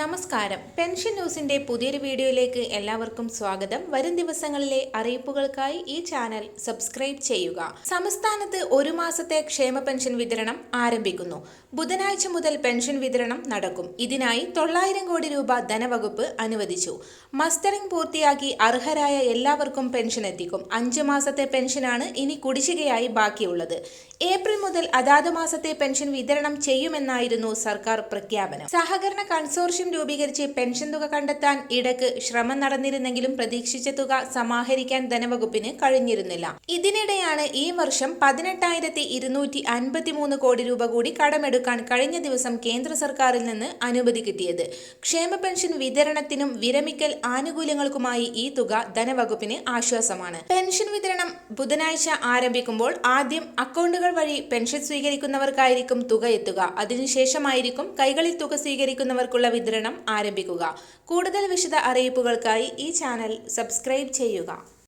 നമസ്കാരം. പെൻഷൻ ന്യൂസിന്റെ പുതിയൊരു വീഡിയോയിലേക്ക് എല്ലാവർക്കും സ്വാഗതം. വരും ദിവസങ്ങളിലെ അറിയിപ്പുകൾക്കായി ഈ ചാനൽ സബ്സ്ക്രൈബ് ചെയ്യുക. സംസ്ഥാനത്ത് ഒരു മാസത്തെ ക്ഷേമ പെൻഷൻ വിതരണം ആരംഭിക്കുന്നു. ബുധനാഴ്ച മുതൽ പെൻഷൻ വിതരണം നടക്കും. ഇതിനായി തൊള്ളായിരം കോടി രൂപ ധനവകുപ്പ് അനുവദിച്ചു. മസ്റ്ററിംഗ് പൂർത്തിയാക്കി അർഹരായ എല്ലാവർക്കും പെൻഷൻ എത്തിക്കും. അഞ്ച് മാസത്തെ പെൻഷനാണ് ഇനി കുടിശ്ശികയായി ബാക്കിയുള്ളത്. ഏപ്രിൽ മുതൽ അതാത് മാസത്തെ പെൻഷൻ വിതരണം ചെയ്യുമെന്നായിരുന്നു സർക്കാർ പ്രഖ്യാപനം. സഹകരണ കൺസോർഷ്യം രൂപീകരിച്ച് പെൻഷൻ തുക കണ്ടെത്താൻ ഇടയ്ക്ക് ശ്രമം നടന്നിരുന്നെങ്കിലും പ്രതീക്ഷിച്ച തുക സമാഹരിക്കാൻ ധനവകുപ്പിന് കഴിഞ്ഞിരുന്നില്ല. ഇതിനിടെയാണ് ഈ വർഷം പതിനെട്ടായിരത്തി ഇരുന്നൂറ്റി അൻപത്തിമൂന്ന് കോടി രൂപ കൂടി കടമെടുക്കാൻ കഴിഞ്ഞ ദിവസം കേന്ദ്ര സർക്കാരിൽ നിന്ന് അനുമതി കിട്ടിയത്. ക്ഷേമ പെൻഷൻ വിതരണത്തിനും വിരമിക്കൽ ആനുകൂല്യങ്ങൾക്കുമായി ഈ തുക ധനവകുപ്പിന് ആശ്വാസമാണ്. പെൻഷൻ വിതരണം ബുധനാഴ്ച ആരംഭിക്കുമ്പോൾ ആദ്യം അക്കൗണ്ടുകൾ വഴി പെൻഷൻ സ്വീകരിക്കുന്നവർക്കായിരിക്കും തുക എത്തുക. അതിനുശേഷമായിരിക്കും കൈകളിൽ തുക സ്വീകരിക്കുന്നവർക്കുള്ള വിതരണം ആരംഭിക്കുക. കൂടുതൽ വിശദ അറിയിപ്പുകൾക്കായി ഈ ചാനൽ സബ്സ്ക്രൈബ് ചെയ്യുക.